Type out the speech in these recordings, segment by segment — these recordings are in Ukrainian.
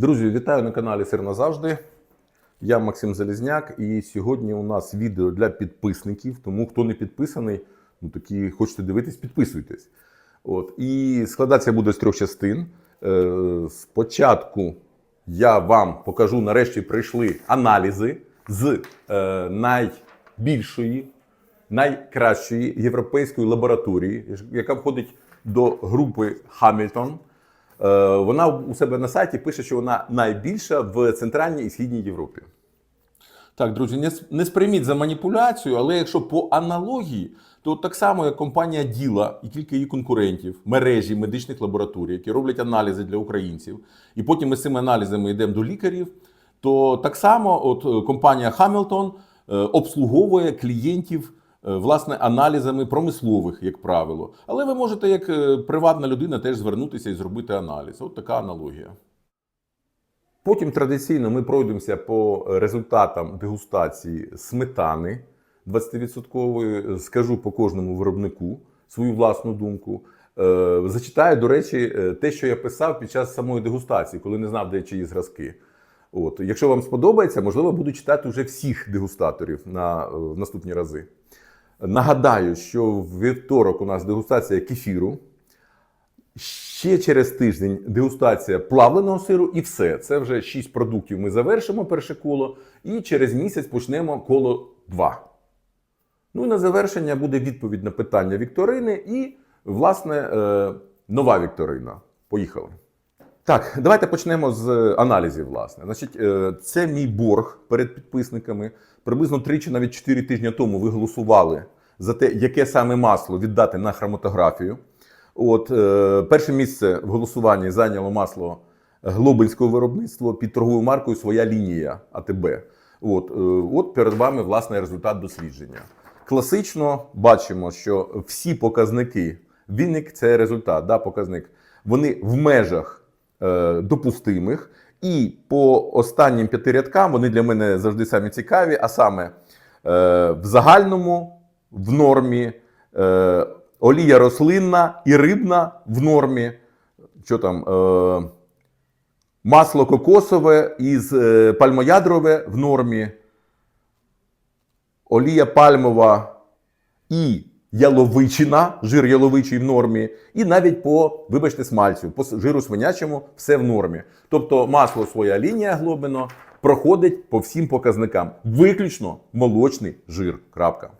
Друзі, вітаю на каналі Сир назавжди. Я Максим Залізняк, і сьогодні у нас відео для підписників. Тому хто не підписаний, ну такі хочете дивитись, підписуйтесь. От і складатися буде з трьох частин. Е, спочатку я вам покажу, нарешті прийшли аналізи з е, найбільшої, найкращої європейської лабораторії, яка входить до групи Хамільтон. Е, Вона у себе на сайті пише, що вона найбільша в Центральній і Східній Європі. Так, друзі, не, сприйміть за маніпуляцію, але якщо по аналогії, то так само як компанія Діла і кілька її конкурентів, мережі медичних лабораторій, які роблять аналізи для українців, і потім ми з цими аналізами йдемо до лікарів, то так само от е, компанія Хамілтон е, обслуговує клієнтів власне аналізами промислових, як правило. Але ви можете, як е, приватна людина, теж звернутися і зробити аналіз. От така аналогія. Потім традиційно ми пройдемося по результатам дегустації сметани 20%. Скажу по кожному виробнику свою власну думку. Е, Зачитаю, до речі, е, те, що я писав під час самої дегустації, коли не знав, де чиї зразки. От, якщо вам сподобається, можливо, буду читати вже всіх дегустаторів на е, в наступні рази. Нагадаю, що в вівторок у нас дегустація кефіру. Ще через тиждень дегустація плавленого сиру, і все. Це вже 6 продуктів. Ми завершимо перше коло, і через місяць почнемо коло 2. Ну і на завершення буде відповідь на питання Вікторини і, власне, е, нова Вікторина. Поїхали. Так, давайте почнемо з аналізів. Власне, значить, е, це мій борг перед підписниками. Приблизно 3 чи навіть 4 тижні тому ви голосували за те, яке саме масло віддати на хроматографію. От е, перше місце в голосуванні зайняло масло глобальського виробництва під торговою маркою Своя лінія АТБ. От, е, от перед вами власне результат дослідження. Класично бачимо, що всі показники, виник це результат, да, показник, вони в межах е, допустимих. І по останнім п'яти рядкам вони для мене завжди самі цікаві, а саме е, в загальному в нормі. Е, Олія рослинна і рибна в нормі. Що там? Е, масло кокосове із е, пальмоядрове в нормі. Олія пальмова і яловичина, жир яловичий в нормі. І навіть по, вибачте, смальцю, по жиру свинячому все в нормі. Тобто масло своя лінія глобино проходить по всім показникам. Виключно молочний жир. Крапка.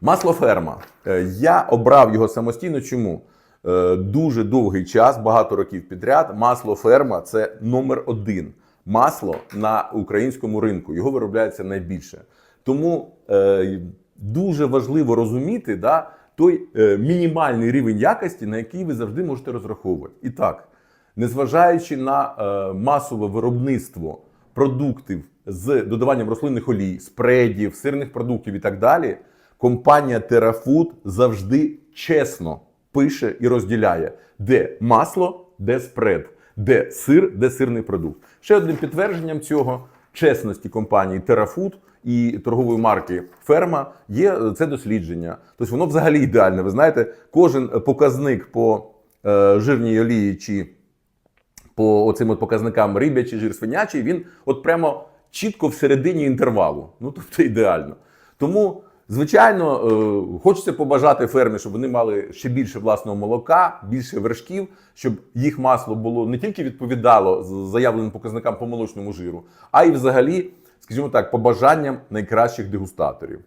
Масло ферма. Е, Я обрав його самостійно. Чому? Е, Дуже довгий час, багато років підряд. Масло ферма це номер один масло на українському ринку. Його виробляється найбільше. Тому е, дуже важливо розуміти да, той е, мінімальний рівень якості, на який ви завжди можете розраховувати. І так, незважаючи на е, масове виробництво продуктів з додаванням рослинних олій, спредів, сирних продуктів і так далі, компанія TerraFood завжди чесно пише і розділяє, де масло, де спред, де сир, де сирний продукт. Ще одним підтвердженням цього чесності компанії TerraFood і торгової марки Ферма є е, це дослідження. Тобто воно взагалі ідеальне. Ви знаєте, кожен показник по е, жирній олії чи по оцим от показникам рибячий, жир свинячий, він от прямо чітко всередині інтервалу. Ну тобто ідеально. Тому, звичайно, е, хочеться побажати фермі, щоб вони мали ще більше власного молока, більше вершків, щоб їх масло було не тільки відповідало заявленим показникам по молочному жиру, а й взагалі, скажімо так, побажанням найкращих дегустаторів.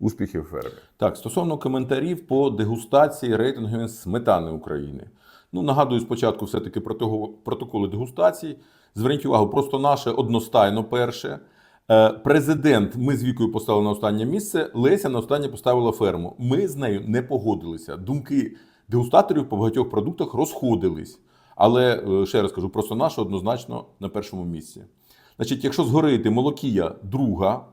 Успіхів фермі. Так, стосовно коментарів по дегустації рейтингової сметани України. Ну, нагадую спочатку все-таки протого- протоколи дегустації. Зверніть увагу, просто наше одностайно перше. Е, Президент, ми з вікою поставили на останнє місце. Леся на останнє поставила ферму. Ми з нею не погодилися. Думки дегустаторів по багатьох продуктах розходились. Але е, ще раз кажу, просто наше однозначно на першому місці. Значить, якщо згорити молокія друга,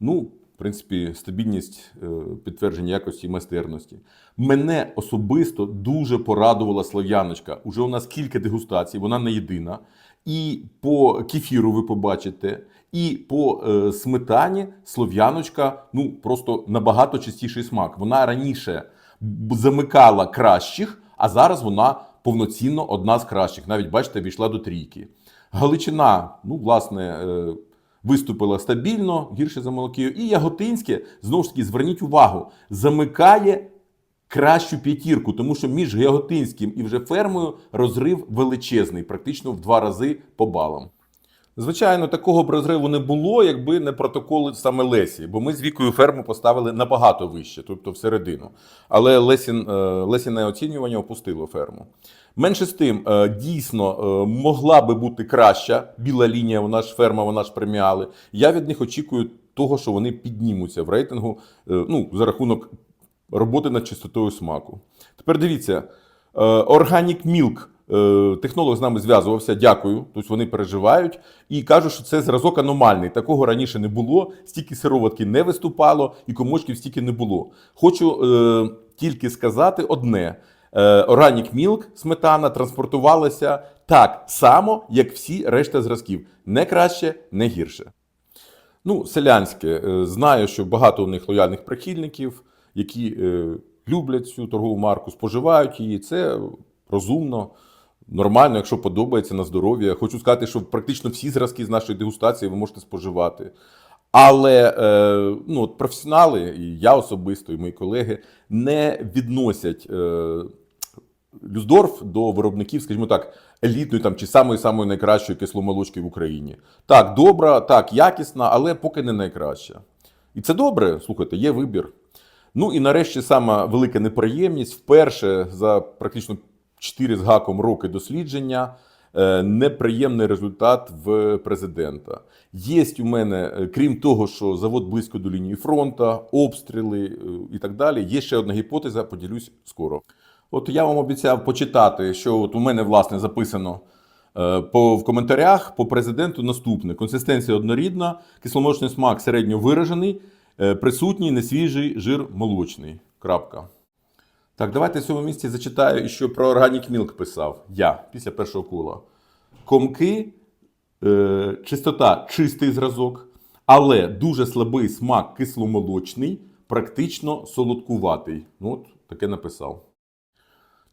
ну, в принципі, стабільність е, підтвердження якості і майстерності. Мене особисто дуже порадувала Слов'яночка. Уже у нас кілька дегустацій, вона не єдина. І по кефіру ви побачите, і по е, сметані Слов'яночка ну просто набагато чистіший смак. Вона раніше замикала кращих, а зараз вона повноцінно одна з кращих. Навіть бачите, війшла до трійки. Галичина, ну, власне, е, виступила стабільно, гірше за Молокію. І Яготинське, знову ж таки, зверніть увагу, замикає кращу п'ятірку, тому що між Яготинським і вже фермою розрив величезний, практично в два рази по балам. Звичайно, такого б розриву не було, якби не протоколи саме Лесі, бо ми з вікою ферму поставили набагато вище, тобто всередину. Але Лесін, е, Лесіне оцінювання опустило ферму. Менше з тим, е, дійсно е, могла би бути краща біла лінія, вона ж ферма, вона ж преміали. Я від них очікую того, що вони піднімуться в рейтингу ну, за рахунок роботи над чистотою смаку. Тепер дивіться, е, Organic Milk. е, Технолог з нами зв'язувався, дякую. Тобто вони переживають і кажуть, що це зразок аномальний. Такого раніше не було. Стільки сироватки не виступало, і комочків стільки не було. Хочу е, тільки сказати одне: Е, Organic Milk, сметана транспортувалася так само, як всі решта зразків. Не краще, не гірше. Ну, селянське. Знаю, що багато у них лояльних прихильників, які е, люблять цю торгову марку, споживають її. Це розумно, нормально, якщо подобається на здоров'я. Хочу сказати, що практично всі зразки з нашої дегустації ви можете споживати. Але е, ну, от професіонали, і я особисто, і мої колеги, не відносять е, Люсдорф до виробників, скажімо так, елітної там чи самої самої найкращої кисломолочки в Україні. Так, добра, так, якісна, але поки не найкраща. І це добре, слухайте, є вибір. Ну і нарешті сама велика неприємність. Вперше за практично 4 з гаком роки дослідження е, неприємний результат в президента. Є у мене, е, крім того, що завод близько до лінії фронту, обстріли е, і так далі. Є ще одна гіпотеза, поділюсь скоро. От я вам обіцяв почитати, що от у мене власне записано по, в коментарях по президенту наступне: консистенція однорідна, кисломолочний смак середньо виражений, присутній несвіжий жир молочний. Крапка. Так, давайте в цьому місці зачитаю, що про Organic Milk писав я після першого кола. Комки, е, чистота чистий зразок, але дуже слабий смак кисломолочний, практично солодкуватий. Ну, от таке написав.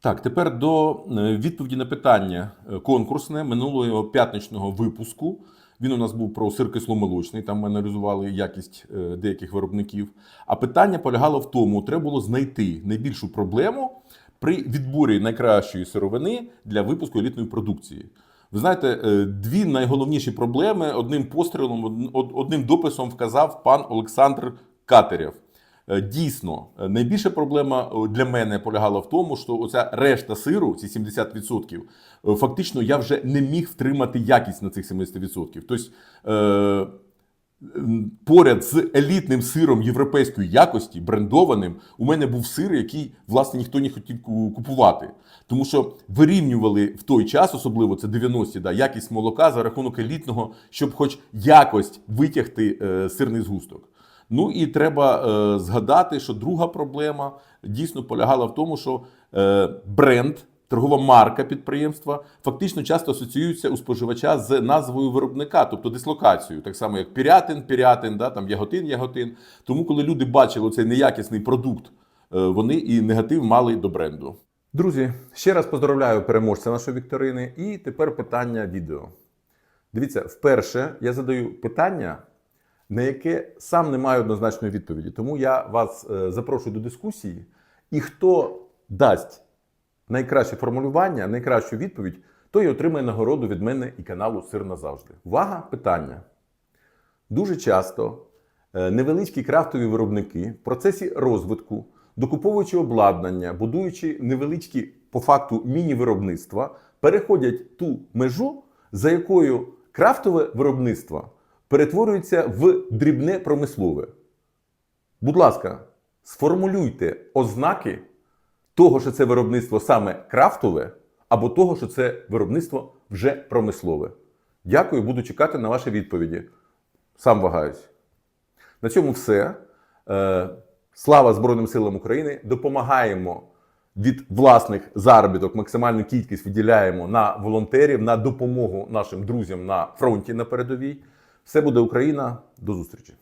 Так, тепер до е, відповіді на питання е, конкурсне минулого п'ятничного випуску. Він у нас був про сир кисломолочний, там ми аналізували якість е, деяких виробників. А питання полягало в тому, треба було знайти найбільшу проблему при відборі найкращої сировини для випуску елітної продукції. Ви знаєте, е, дві найголовніші проблеми одним пострілом, од- одним дописом вказав пан Олександр Катерєв. Е, Дійсно, е, найбільша проблема е, для мене полягала в тому, що оця решта сиру, ці 70%, е, фактично я вже не міг втримати якість на цих 70%. Тобто, поряд з елітним сиром європейської якості, брендованим, у мене був сир, який власне ніхто не хотів купувати. Тому що вирівнювали в той час, особливо це 90-ті, да, якість молока за рахунок елітного, щоб хоч якость витягти е, сирний згусток. Ну і треба е, згадати, що друга проблема дійсно полягала в тому, що е, бренд, торгова марка підприємства фактично часто асоціюється у споживача з назвою виробника, тобто дислокацією, так само як Пірятин, Пірятин, да, там Яготин, Яготин. Тому, коли люди бачили цей неякісний продукт, е, вони і негатив мали до бренду. Друзі, ще раз поздравляю переможця нашої вікторини. І тепер питання відео. Дивіться, вперше я задаю питання, на яке сам не маю однозначної відповіді. Тому я вас е, запрошую до дискусії. І хто дасть найкраще формулювання, найкращу відповідь, той отримає нагороду від мене і каналу Сир назавжди. Увага, питання. Дуже часто е, невеличкі крафтові виробники в процесі розвитку, докуповуючи обладнання, будуючи невеличкі по факту міні-виробництва, переходять ту межу, за якою крафтове виробництво перетворюється в дрібне промислове. Будь ласка, сформулюйте ознаки того, що це виробництво саме крафтове, або того, що це виробництво вже промислове. Дякую, буду чекати на ваші відповіді. Сам вагаюсь. На цьому все. Е, Слава Збройним силам України! Допомагаємо від власних заробіток, максимальну кількість виділяємо на волонтерів, на допомогу нашим друзям на фронті на передовій. Все буде Україна. До зустрічі!